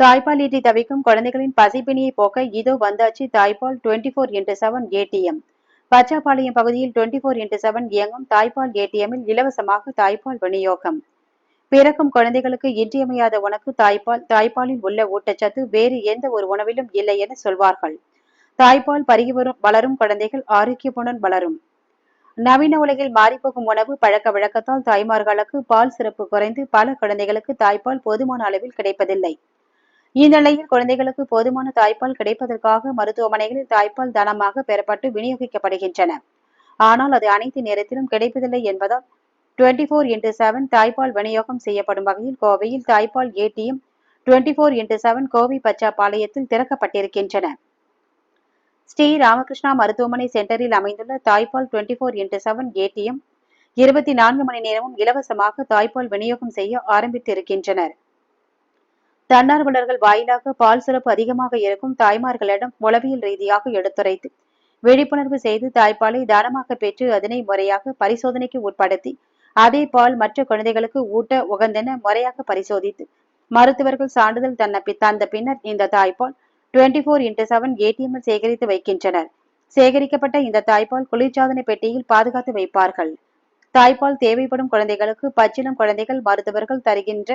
தாய்ப்பால் ஈட்டி தவிக்கும் குழந்தைகளின் பசிப்பினியை போக்க இதோ வந்தாச்சு தாய்ப்பால் twenty four into seven ATM Pachapalayam பகுதியில் டுவெண்ட்டி ஃபோர் இன்ட்டு செவன் இயங்கும் தாய்ப்பால் ஏடிஎம்மில் இலவசமாக தாய்ப்பால் விநியோகம். பிறக்கும் குழந்தைகளுக்கு இன்றியமையாத உனக்கு தாய்ப்பால் தாய்ப்பாலில் உள்ள ஊட்டச்சத்து வேறு எந்த ஒரு உணவிலும் இல்லை என சொல்வார்கள். தாய்ப்பால் பருகி வரும் வளரும் குழந்தைகள் ஆரோக்கியமுடன் வளரும். நவீன உலகில் மாறிப்போகும் உணவு பழக்க வழக்கத்தால் தாய்மார்களுக்கு பால் சிறப்பு குறைந்து பல குழந்தைகளுக்கு தாய்ப்பால் போதுமான அளவில் கிடைப்பதில்லை. இந்நிலையில் குழந்தைகளுக்கு போதுமான தாய்ப்பால் கிடைப்பதற்காக மருத்துவமனைகளில் தாய்ப்பால் தானமாக பெறப்பட்டு விநியோகிக்கப்படுகின்றன. ஆனால் அது அனைத்து நேரத்திலும் கிடைப்பதில்லை என்பதால் டுவெண்டி ஃபோர் இன்டு செவன் தாய்ப்பால் விநியோகம் செய்யப்படும் வகையில் கோவையில் தாய்ப்பால் ATM twenty four into seven Kovai பச்சாப்பாளையத்தில் திறக்கப்பட்டிருக்கின்றன. ஸ்ரீ ராமகிருஷ்ணா மருத்துவமனை சென்டரில் அமைந்துள்ள தாய்ப்பால் twenty four into seven ATM இருபத்தி நான்கு மணி நேரமும் இலவசமாக தாய்ப்பால் விநியோகம் செய்ய ஆரம்பித்திருக்கின்றனர். தன்னார்வலர்கள் வாயிலாக பால் சிறப்பு அதிகமாக இருக்கும் தாய்மார்களிடம் உளவியல் ரீதியாக எடுத்துரைத்து விழிப்புணர்வு செய்து தாய்ப்பாலை தானமாக பெற்று அதனை முறையாக பரிசோதனைக்கு உட்படுத்தி அதே பால் மற்ற குழந்தைகளுக்கு ஊட்ட உகந்தென முறையாக பரிசோதித்து மருத்துவர்கள் சான்றிதழ் தன்ன தந்த பின்னர் இந்த தாய்ப்பால் டுவெண்டி ஃபோர் இன்ட்டு செவன் ஏடிஎம்மில் சேகரித்து வைக்கின்றனர். சேகரிக்கப்பட்ட இந்த தாய்ப்பால் குளிர்சாதன பெட்டியில் பாதுகாத்து வைப்பார்கள். தாய்ப்பால் தேவைப்படும் குழந்தைகளுக்கு பச்சிளம் குழந்தைகள் மருத்துவர்கள் தருகின்ற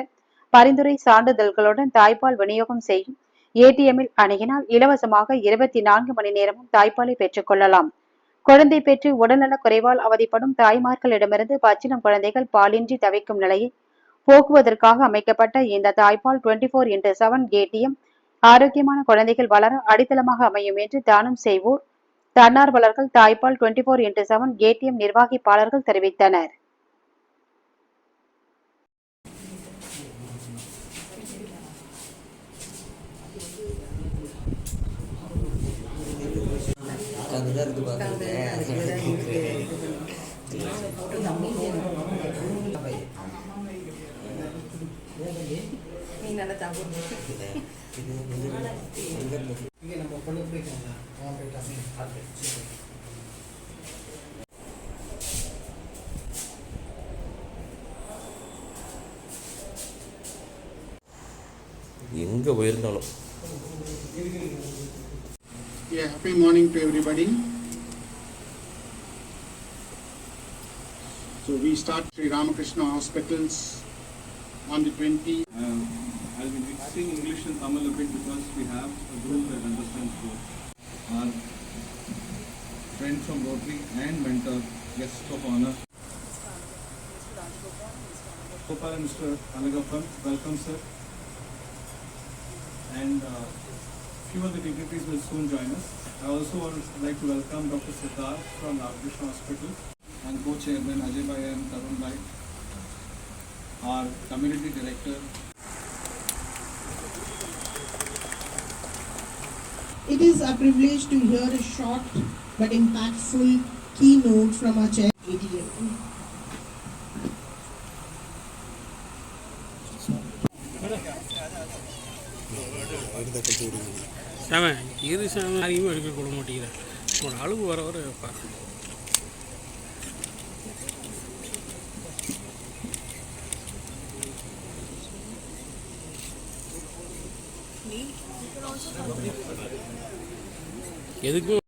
பரிந்துரை சான்றிதழ்களுடன் தாய்ப்பால் விநியோகம் செய்யும் ஏடிஎம்மில் அணுகினால் இலவசமாக இருபத்தி நான்கு மணி நேரமும் தாய்ப்பாலை பெற்றுக் கொள்ளலாம். குழந்தை பெற்று உடல்நலக் குறைவால் அவதிப்படும் தாய்மார்களிடமிருந்து பச்சினம் குழந்தைகள் பாலின்றி தவிக்கும் நிலையை போக்குவதற்காக அமைக்கப்பட்ட இந்த தாய்ப்பால் twenty four into seven ATM ஆரோக்கியமான குழந்தைகள் வளர அடித்தளமாக அமையும் என்று தானம் செய்வோர் தன்னார்வலர்கள் தாய்ப்பால் twenty four into seven ATM நிர்வாகிப்பாளர்கள் தெரிவித்தனர். எங்கே போயிருந்தாலும் Yeah, happy morning to everybody. So we start Sri Ramakrishna Hospitals on the 20th. Um, I'll be mixing English and Tamil a bit because we have a group that understands both. Our friend from Rotary and mentor, guest of honor. Gopal and Mr. Alagappan, welcome sir. And uh, few of the dignitaries will soon join us. I also would like to welcome Dr. Siddharth from Ramakrishna Hospital and co-chairman Ajay Bhai and Tarun Bhai, our community director It is a privilege to hear a short but impactful keynote from our chair, சாம இரு சாம. அதிகமாக எடுக்க கொள்ள மாட்டேங்கிறேன். உன்னோட அளவு வர வர பார்க்கணும். எதுக்கும்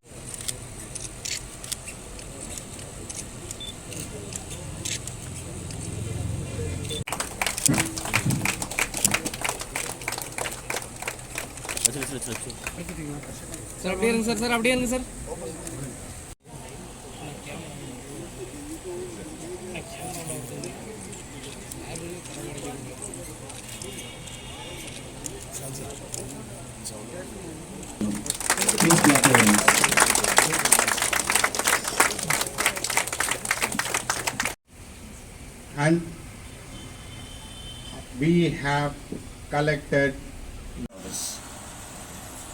சார் அப்படியே இருங்க சார் சார் அப்படியே இருங்க sir And we have collected service,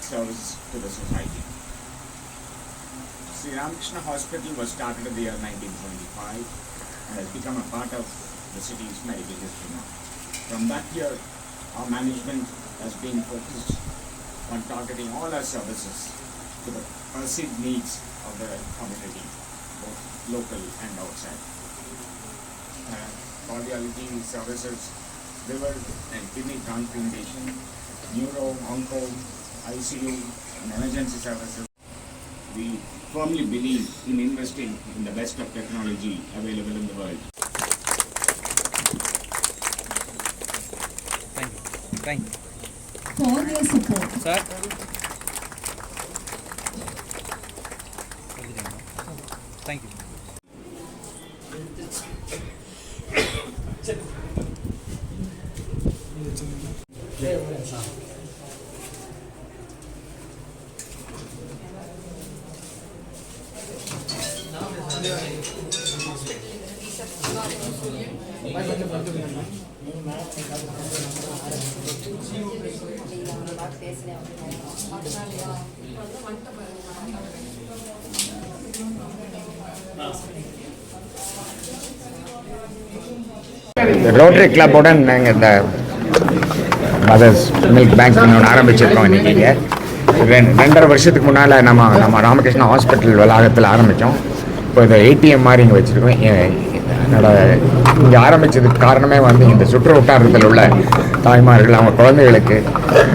service to the society. Sri Ramakrishna Hospital was started in the year 1925 and has become a part of the city's medical history now. From that year, our management has been focused on targeting all our services to the perceived needs of the community, both local and outside. Uh, services, liver and kidney transplantation, neuro, onco, ICU, and emergency services we firmly believe in investing in the best of technology available in the world. Thank you. Thank you. for your support, Sir? Thank you. Rotary கிளப்புடன் நாங்கள் இந்த mothers milk bank ஒன்று ஆரம்பிச்சிருக்கோம் இன்னைக்கு இங்கே. ரெண்டு ரெண்டரை வருஷத்துக்கு முன்னால் நம்ம நம்ம ராமகிருஷ்ணா ஹாஸ்பிட்டல் வளாகத்தில் ஆரம்பித்தோம் இப்போ இந்த ஏடிஎம் மாதிரி இங்கே வச்சுருக்கோம். என்னோட இங்கே ஆரம்பித்ததுக்கு காரணமே வந்து இந்த சுற்று வட்டாரத்தில் உள்ள தாய்மார்கள் அவங்க குழந்தைகளுக்கு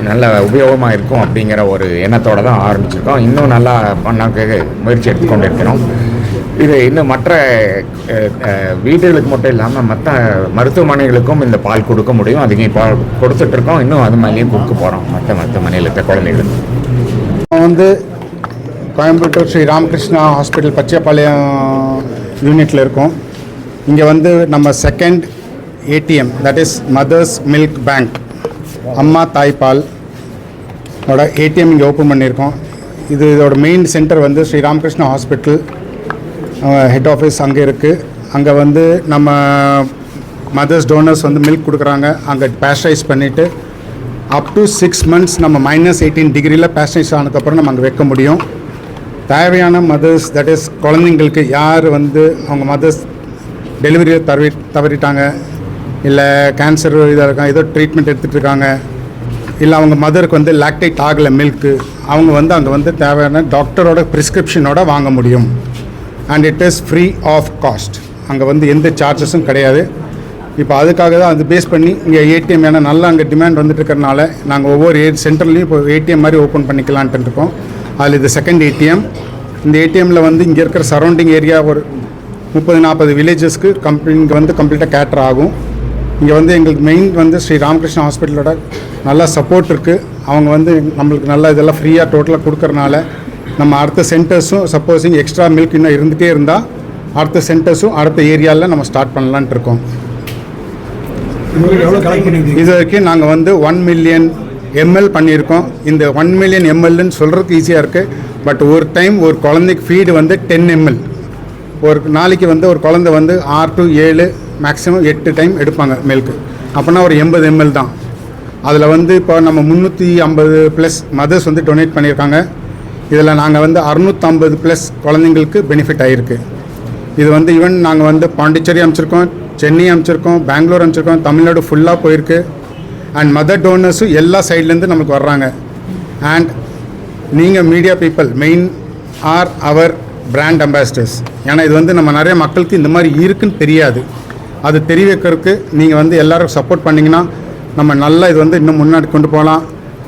நல்ல உபயோகமாக இருக்கும் அப்படிங்கிற ஒரு எண்ணத்தோடு தான் ஆரம்பிச்சிருக்கோம். இன்னும் நல்லா பண்ணக்கு முயற்சி எடுத்துக்கொண்டு இருக்கிறோம். இது இன்னும் மற்ற வீடுகளுக்கு மட்டும் இல்லாமல் மற்ற மருத்துவமனைகளுக்கும் இந்த பால் கொடுக்க முடியும். அதுக்கு இப்போ கொடுத்துட்ருக்கோம் இன்னும் அது மாதிரியும் கொடுக்க போகிறோம் மற்ற மருத்துவமனையில் இருக்க குழந்தைகளுக்கு. நான் வந்து கோயம்புத்தூர் ஸ்ரீ ராமகிருஷ்ணா ஹாஸ்பிட்டல் பச்சைப்பாளையம் யூனிட்டில் இருக்கோம். இங்கே வந்து நம்ம second ATM that is mothers milk bank அம்மா தாய்ப்பால் ஓட ஏடிஎம் இங்கே ஓப்பன் பண்ணியிருக்கோம். இது இதோட மெயின் சென்டர் வந்து Sri Ramakrishna hospital head office அங்கே இருக்குது அங்கே வந்து நம்ம மதர்ஸ் டோனர்ஸ் வந்து மில்க் கொடுக்குறாங்க. அங்கே பேஸ்டரைஸ் பண்ணிவிட்டு அப் டு சிக்ஸ் மந்த்ஸ் நம்ம மைனஸ் எயிட்டீன் டிகிரியில் பேஸ்டரைஸ் ஆனதுக்கப்புறம் நம்ம அங்கே வைக்க முடியும். தேவையான மதர்ஸ் தட் இஸ் குழந்தைங்களுக்கு யார் வந்து அவங்க மதர்ஸ் டெலிவரியை தவறி தவறிட்டாங்க. இல்லை கேன்சர் இதாக இருக்காங்க ஏதோ ட்ரீட்மெண்ட் எடுத்துகிட்டு இருக்காங்க. இல்லை அவங்க மதருக்கு வந்து லாக்டேட் ஆகலை மில்க்கு அவங்க வந்து அங்கே வந்து தேவையான டாக்டரோட ப்ரிஸ்கிரிப்ஷனோட வாங்க முடியும். And it is free of cost அங்கே வந்து எந்த சார்ஜஸும் கிடையாது. இப்போ அதுக்காக தான் அது பேஸ் பண்ணி இங்கே ஏடிஎம் ஏன்னா நல்லா அங்கே டிமாண்ட் வந்துட்டு இருக்கிறனால நாங்கள் ஒவ்வொரு ஏ சென்டர்லேயும் இப்போ ஏடிஎம் மாதிரி ஓப்பன் பண்ணிக்கலான்ட்டு இருக்கோம். அதில் இது செகண்ட் ஏடிஎம் இந்த ஏடிஎம்மில் வந்து இங்கே இருக்கிற சரௌண்டிங் ஏரியா ஒரு முப்பது நாற்பது வில்லேஜஸ்க்கு கம்ப்ளீ இங்கே வந்து கம்ப்ளீட்டாக கேட்டர் ஆகும். இங்கே வந்து எங்களுக்கு மெயின் வந்து ஸ்ரீ ராமகிருஷ்ணா ஹாஸ்பிட்டலோட நல்லா சப்போர்ட் இருக்குது அவங்க வந்து நம்மளுக்கு நல்லா இதெல்லாம் ஃப்ரீயாக டோட்டலாக கொடுக்கறனால நம்ம அடுத்த சென்டர்ஸும் சப்போஸிங் எக்ஸ்ட்ரா மில்க் இன்னும் இருந்துகிட்டே இருந்தால் அடுத்த சென்டர்ஸும் அடுத்த ஏரியாவில் நம்ம ஸ்டார்ட் பண்ணலான்ட்டு இருக்கோம். இது வரைக்கும் நாங்கள் வந்து ஒன் மில்லியன் எம்எல் பண்ணியிருக்கோம். இந்த ஒன் மில்லியன் எம்எல்னு சொல்கிறதுக்கு ஈஸியாக இருக்குது பட் ஒரு டைம் ஒரு குழந்தைக்கு ஃபீடு வந்து டென் எம்எல் ஒரு நாளைக்கு வந்து ஒரு குழந்தை வந்து ஆறு டு ஏழு மேக்ஸிமம் எட்டு டைம் எடுப்பாங்க மில்க்கு அப்போனா ஒரு எண்பது எம்எல் தான். அதில் வந்து இப்போ நம்ம முந்நூற்றி ஐம்பது ப்ளஸ் மதர்ஸ் வந்து டொனேட் பண்ணியிருக்காங்க. இதில் நாங்கள் வந்து அறுநூற்றம்பது ப்ளஸ் குழந்தைங்களுக்கு பெனிஃபிட் ஆகிருக்கு இது வந்து ஈவன் நாங்கள் வந்து பாண்டிச்சேரி அமைச்சிருக்கோம் சென்னை அமைச்சிருக்கோம் பெங்களூர் அமைச்சிருக்கோம் தமிழ்நாடு ஃபுல்லாக போயிருக்கு. அண்ட் மதர் டோனர்ஸும் எல்லா சைட்லேருந்து நமக்கு வர்றாங்க. அண்ட் நீங்கள் media people main are our brand ambassadors ஏன்னா இது வந்து நம்ம நிறைய மக்களுக்கு இந்த மாதிரி இருக்குன்னு தெரியாது. அது தெரிய வைக்கிறதுக்கு நீங்கள் வந்து எல்லாரும் சப்போர்ட் பண்ணிங்கன்னா நம்ம நல்லா இது வந்து இன்னும் முன்னாடி கொண்டு போகலாம்.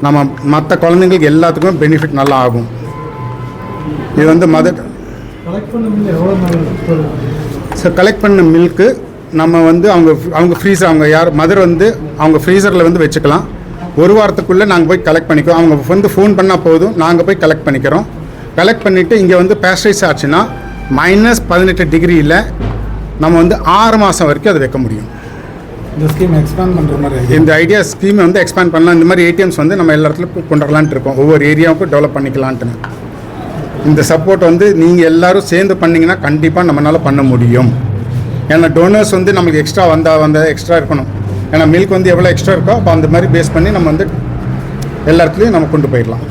நம்ம மற்ற குழந்தைங்களுக்கு எல்லாத்துக்கும் பெனிஃபிட் நல்லா ஆகும். இது வந்து மதர் ஸோ கலெக்ட் பண்ண மில்க்கு நம்ம வந்து அவங்க அவங்க ஃப்ரீசர் அவங்க யார் மதர் வந்து அவங்க ஃப்ரீசரில் வந்து வச்சுக்கலாம். ஒரு வாரத்துக்குள்ளே நாங்கள் போய் கலெக்ட் பண்ணிக்கிறோம். அவங்க வந்து ஃபோன் பண்ணால் போதும். நாங்கள் போய் கலெக்ட் பண்ணிக்கிறோம். கலெக்ட் பண்ணிவிட்டு இங்கே வந்து பேஸ்டரைஸ் ஆச்சுன்னா மைனஸ் பதினெட்டு டிகிரியில் நம்ம வந்து ஆறு மாதம் வரைக்கும் அதை வைக்க முடியும். இந்த ஸ்கீம் எக்ஸ்பேண்ட் பண்ணுற மாதிரி இந்த ஐடியா ஸ்கீமை வந்து எக்ஸ்பேண்ட் பண்ணலாம். இந்த மாதிரி ஏடிஎம்ஸ் வந்து நம்ம எல்லா இடத்துலையும் கொண்டு வரலான்ட்டு இருக்கோம். ஒவ்வொரு ஏரியாவுக்கும் டெவலப் பண்ணிக்கலான்ட்டு இந்த சப்போர்ட் வந்து நீங்கள் எல்லாரும் சேர்ந்து பண்ணிங்கன்னா கண்டிப்பாக நம்மளால் பண்ண முடியும். ஏன்னா டோனர்ஸ் வந்து நமக்கு எக்ஸ்ட்ரா வந்தால் வந்தால் எக்ஸ்ட்ரா இருக்கணும். ஏன்னா மில்க் வந்து எவ்வளோ எக்ஸ்ட்ரா இருக்கோ அப்போ அந்த மாதிரி பேஸ் பண்ணி நம்ம வந்து எல்லா இடத்துலையும் நம்ம கொண்டு போயிடலாம்.